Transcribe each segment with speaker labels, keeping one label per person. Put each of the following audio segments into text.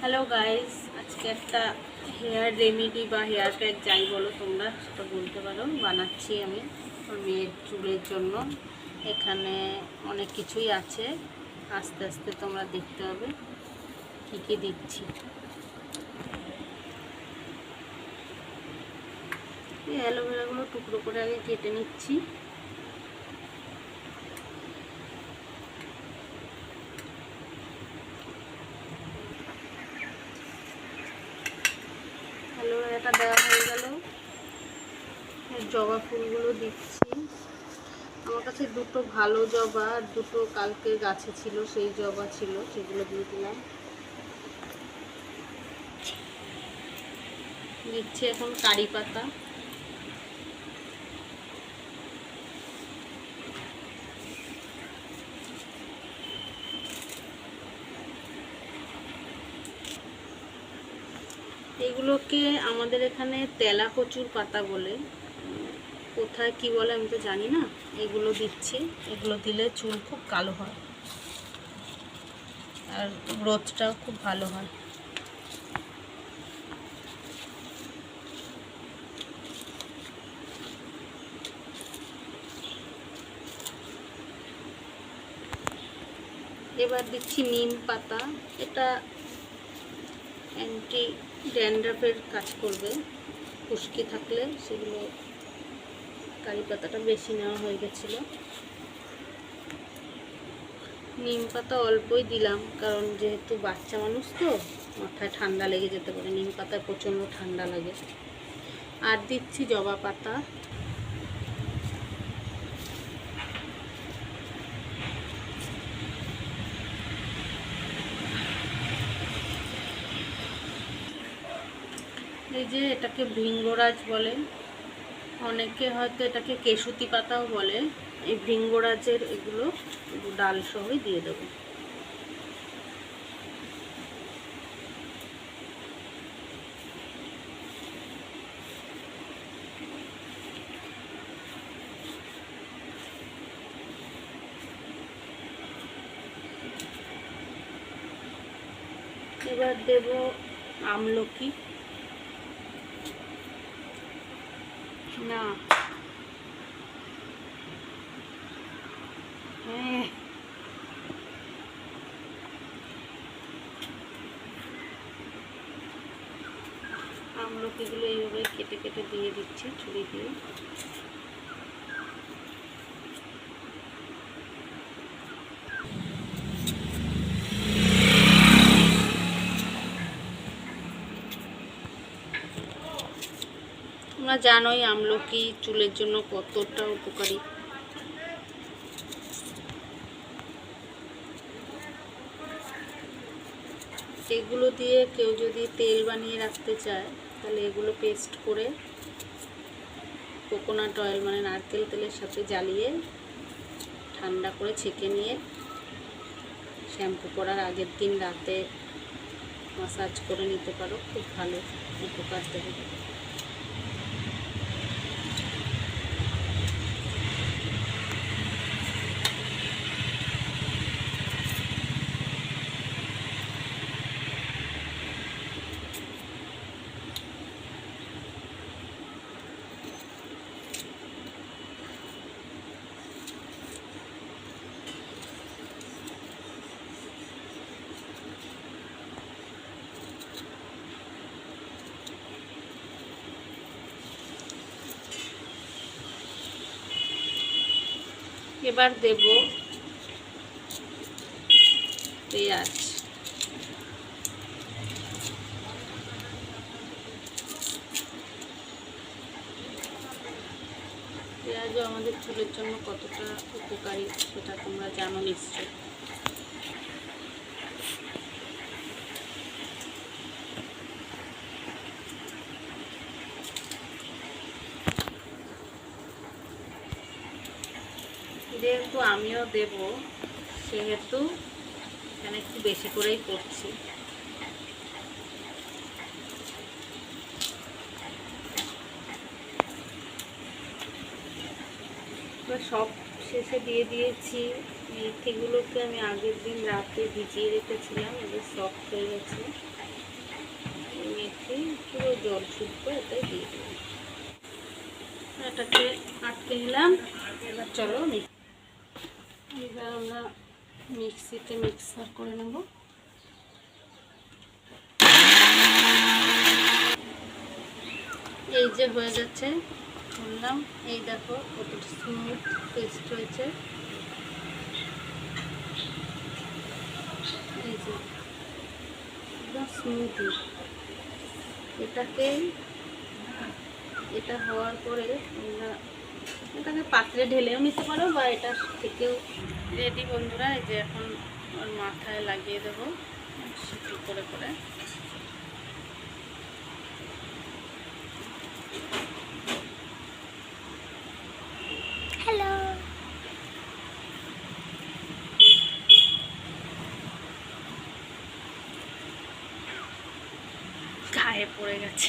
Speaker 1: Hello guys আজকে একটা hair remedy বা হেয়ার প্যাক যাই বলো তোমরা, সেটা বলতে পারো। বানাচ্ছি আমি মেয়ের চুলের জন্য। এখানে অনেক কিছুই আছে। আস্তে আস্তে তোমরা দেখতে হবে কী কী দিচ্ছি। অ্যালোভেরাগুলো টুকরো করে আগে কেটে নিচ্ছি। দিচ্ছি আমার কাছে দুটো ভালো জবা, দুটো কালকে গাছে ছিল, সেই জবা ছিল, সেগুলো দিয়ে দিলাম। দিচ্ছি এখন কারি পাতা। এগুলোকে আমাদের এখানে তেলা কচুর পাতা বলে। কোথায় কি বলে আমি তো জানি না। এগুলো দিচ্ছি। এগুলো দিলে চুল খুব কালো হয়। আর গ্রোথটাও খুব ভালো হয়। এবার দিচ্ছি নিম পাতা। এটা অ্যান্টি ড্যান্ড্রাফের কাজ করবে। খুশকি থাকলে সেগুলো কারি পাতাটা বেশি নেওয়া হয়ে গেছিল। নিম পাতা অল্পই দিলাম, কারণ যেহেতু বাচ্চা মানুষ তো, মাথায় ঠান্ডা লেগে যেতে পারে, নিম পাতায় প্রচণ্ড ঠান্ডা লাগে। আর দিচ্ছি জবা পাতা। এই যে এটাকে ভৃঙ্গরাজ বলে। অনেকে হয়তো এটাকে কেশুতি পাতাও বলে। এই ভৃঙ্গরাজের এগুলো ডাল সহই দিয়ে দেবো। এবার দেব আমলকি। না। হ্যাঁ। আমলকিগুলো এইভাবে কেটে কেটে দিয়ে দিচ্ছি ছুরি দিয়ে। তোমরা জানোই আমলকি চুলের জন্য কতটা উপকারী। এগুলো দিয়ে কেউ যদি তেল বানিয়ে রাখতে চায়, তাহলে এগুলো পেস্ট করে কোকোনাট অয়েল মানে নারকেল তেলের সাথে জ্বালিয়ে ঠান্ডা করে ছেঁকে নিয়ে শ্যাম্পু করার আগের দিন রাতে মাসাজ করে নিতে পারো, খুব ভালো উপকার দেবে। এবার দেব পেঁয়াজ। পেঁয়াজও আমাদের চুলের জন্য কতটা উপকারী সেটা তোমরা জানো নিশ্চয় যেহেতু আমিও দেব, সেহেতু এখানে একটু বেশি করেই করছি। সব শেষে দিয়ে দিয়েছি। মেথিগুলোকে আমি আগের দিন রাতে ভিজিয়ে রেখেছিলাম, এবার সফট হয়ে গেছে। মেথি পুরো জল শুদ্ধ, এটাই দিয়ে দেবো এটাকে আটকে নিলাম। এবার চলো মি- এবার আমরা মিক্সিতে মিক্সার করে নেব। এই যে হয়ে যাচ্ছে বললাম এই দেখো, কতটা স্মুথ পেস্ট হয়েছে। এই যে, একদম স্মুথলি এটাকে, এটা হওয়ার পরে তোমরা এটাকে পাত্রে ঢেলেও নিতে পারো বা এটা থেকেও? রেডি বন্ধুরা এই যে এখন ওর মাথায় লাগিয়ে দেবো সিটি করে করে।
Speaker 2: হ্যালো
Speaker 1: গায়ে পড়ে গেছে।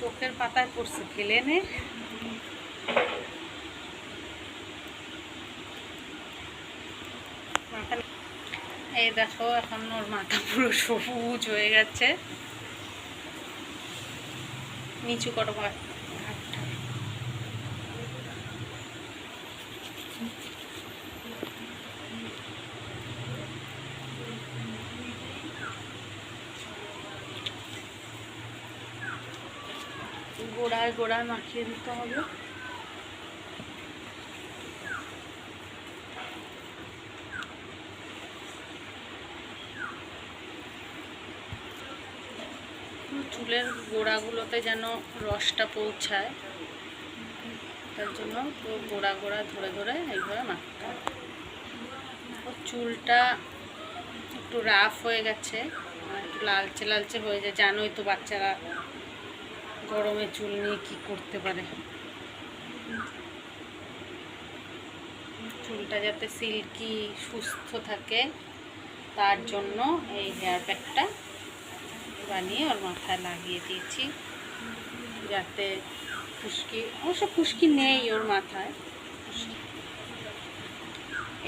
Speaker 1: চোখের পাতায় পড়ছে, ফেলে নে। এই দেখো, এখন ওর মাথা পুরো সবুজ হয়ে গেছে। নিচু করো গোড়ায় গোড়ায় মাখিয়ে দিতে হবে। চুলের গোড়াগুলোতে যেন রসটা পৌঁছায়, তার জন্য পুরো গোড়া গোড়া ধরে ধরে এইভাবে মাখতে হবে। চুলটা একটু রাফ হয়ে গেছে একটু লালচে লালচে হয়ে যায়। জানোই তো বাচ্চারা গরমে চুল নিয়ে কি করতে পারে? চুলটা যাতে সিল্কি, সুস্থ থাকে, তার জন্য এই হেয়ার প্যাকটা বানিয়ে ওর মাথায় লাগিয়ে দিয়েছি। যাতে খুশকি, অবশ্য খুশকি নেই ওর মাথায়।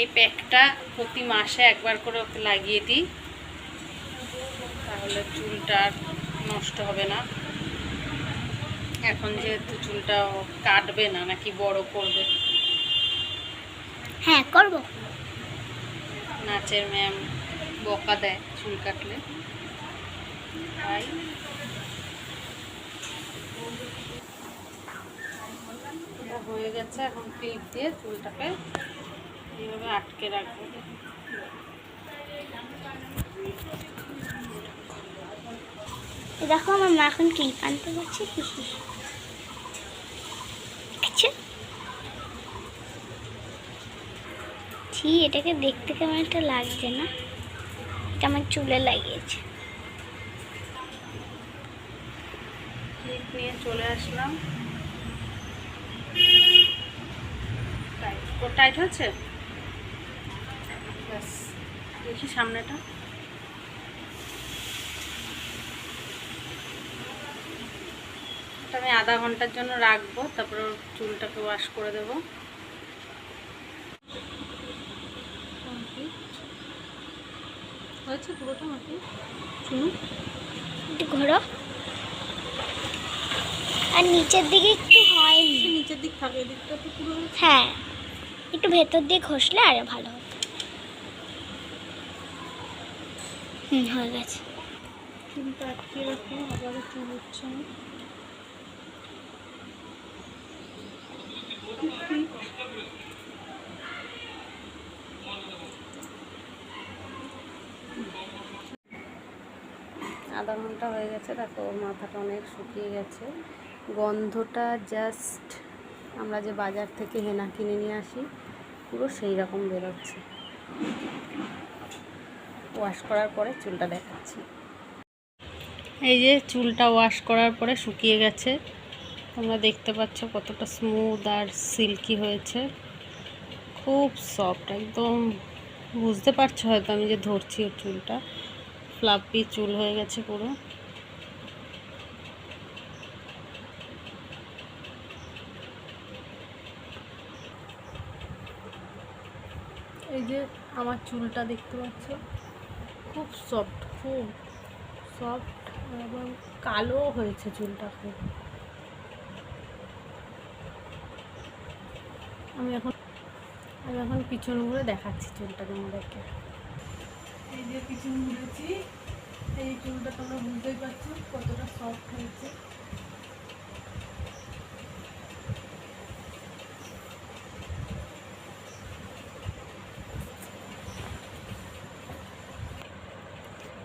Speaker 1: এই প্যাকটা প্রতি মাসে একবার করে ওকে লাগিয়ে দিই। তাহলে চুলটা নষ্ট হবে না। এখন যেহেতু চুলটা কাটবে না নাকি বড় করবে?
Speaker 2: হ্যাঁ করব।
Speaker 1: নাচের ম্যাম বকা দেয় চুল কাটলে। তাই হয়ে গেছে এখন ক্লিপ দিয়ে চুলটাকে এইভাবে আটকে রাখব।
Speaker 2: দেখো আমার মা এখন ক্লিপ আনতে যাচ্ছে ছি, এটাকে দেখতে কেমন একটা লাগছে না? এটা আমার চুলে লাগিয়েছে।
Speaker 1: নিয়ে চলে আসলাম। টাইট হচ্ছে? দেখি সামনেটা। আমি আধা ঘণ্টার জন্য রাখব, তারপর চুলটাকে ওয়াশ করে দেবো।
Speaker 2: একটু ঘোরো আর নিচের দিকে একটু হয়নি
Speaker 1: নিচের দিক থাকে এদিকটা তো পুরো
Speaker 2: হ্যাঁ একটু ভেতর দিয়ে ঘষলে আরও ভালো হতো। হুম হয়ে গেছে।
Speaker 1: চুলটা আটকে রাখো আবার চুল উঠছে না আধা ঘণ্টা হয়ে গেছে, দেখো ওর মাথাটা অনেক শুকিয়ে গেছে। গন্ধটা জাস্ট আমরা যে বাজার থেকে হেনা কিনে নিয়ে আসি, পুরো সেই রকম বেরোচ্ছে। ওয়াশ করার পরে চুলটা দেখাচ্ছি। এই যে চুলটা ওয়াশ করার পরে শুকিয়ে গেছে, তোমরা দেখতে পাচ্ছ কতটা স্মুথ আর সিল্কি হয়েছে। খুব সফট একদম বুঝতে পারছ হয়তো আমি যে ধরছি ওর চুলটা। ফ্লাপি চুল হয়ে গেছে পুরো। এই যে আমার চুলটা দেখতে পাচ্ছ? খুব সফট খুব সফট এবং কালো হয়েছে চুলটা খুব। আমি এখন আমি এখন পিছন ঘুরে দেখাচ্ছি চুলটা তোমাদেরকে। এই যে পিছন ঘুরেছি। এই চুলটা তোমরা বুঝতেই পারছ কতটা সফট হয়েছে।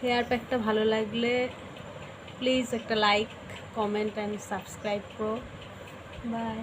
Speaker 1: হেয়ার প্যাকটা ভালো লাগলে প্লিজ একটা লাইক কমেন্ট অ্যান্ড সাবস্ক্রাইব করো। বাই